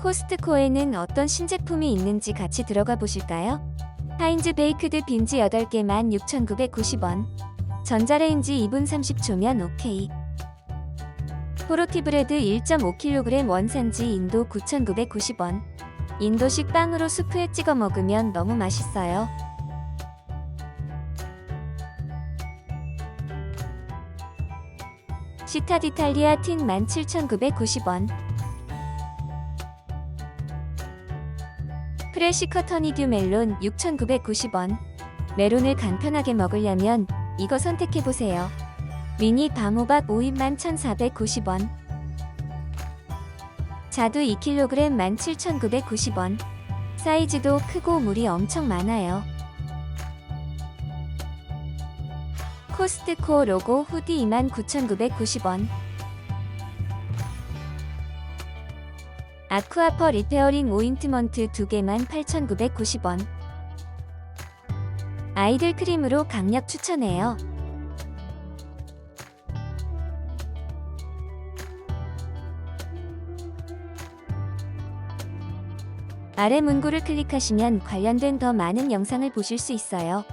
코스트코에는 어떤 신제품이 있는지 같이 들어가 보실까요? 하인즈 베이크드 빈즈 8개 16,990원. 전자레인지 2분 30초면 오케이. 포로티 브레드 1.5kg 원산지 인도 9,990원. 인도식 빵으로 수프에 찍어 먹으면 너무 맛있어요. 시타디탈리아 틴 17,990원. 프레시커 터니 듀 멜론 6,990원. 메론을 간편하게 먹으려면 이거 선택해보세요. 미니 방호박 5인 11,490원. 자두 2kg 17,990원. 사이즈도 크고 물이 엄청 많아요. 코스트코 로고 후디 29,990원. 아쿠아퍼 리페어링 오인트먼트 2개만 8,990원. 아이들 크림으로 강력 추천해요. 아래 문구를 클릭하시면 관련된 더 많은 영상을 보실 수 있어요.